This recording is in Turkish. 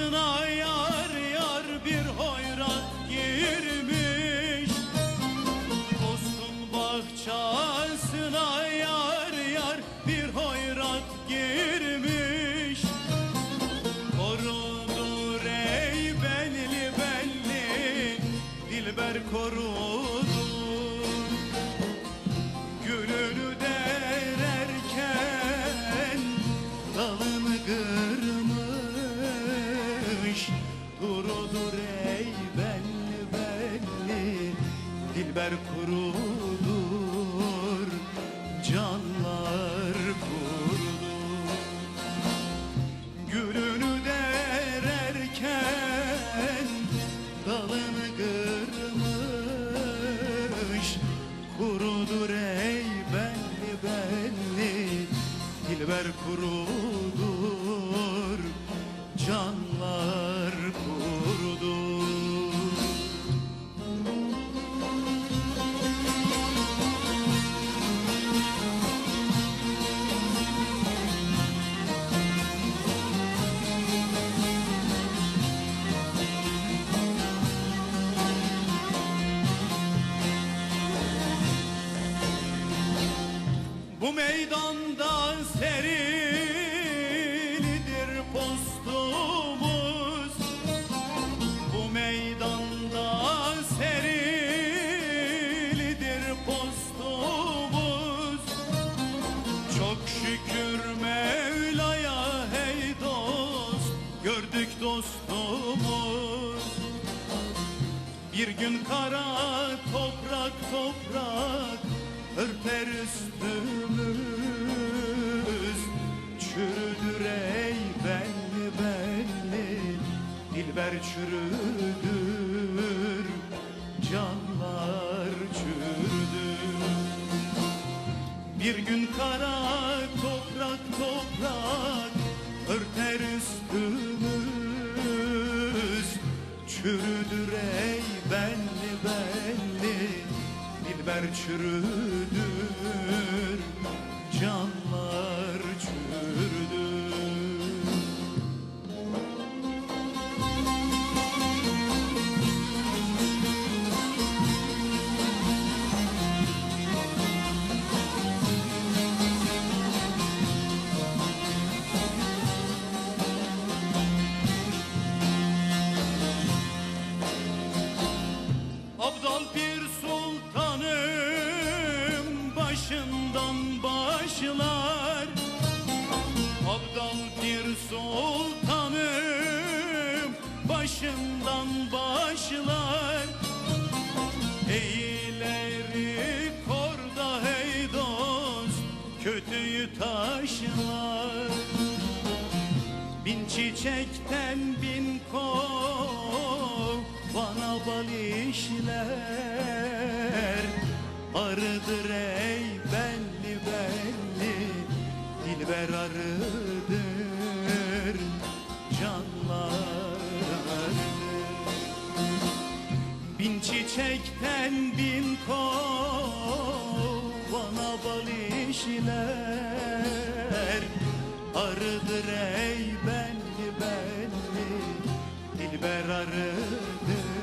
aşkına yar yar bir hoyrat girmiş. Dostun bahçesine yar yar bir hoyrat girmiş. Koruldu rey belli belli Dilber koruldu Dilber kurudur Canlar kurudur Gülünü dererken dalını kırmış Kurudur ey belli belli Dilber kurudur Bu meydanda serilidir postumuz. Bu meydanda serilidir postumuz. Çok şükür Mevla'ya hey dost Gördük dostumuz. Bir gün kara toprak toprak örter üstümüz Çürüdür ey belli belli Dilber çürüdür Canlar çürüdü Bir gün kara toprak toprak Dilber çürüdür Canlar başlar Abdal Pir Sultanım başından başlar. Eğileri korda hey dost kötüyü taşlar. Bin çiçekten bin kov Bana bal işler. Arıdır ey Dilber arıdır Canlar. Bin çiçekten bin kov Bana bal işler. Arıdır ey belli belli Dilber arıdır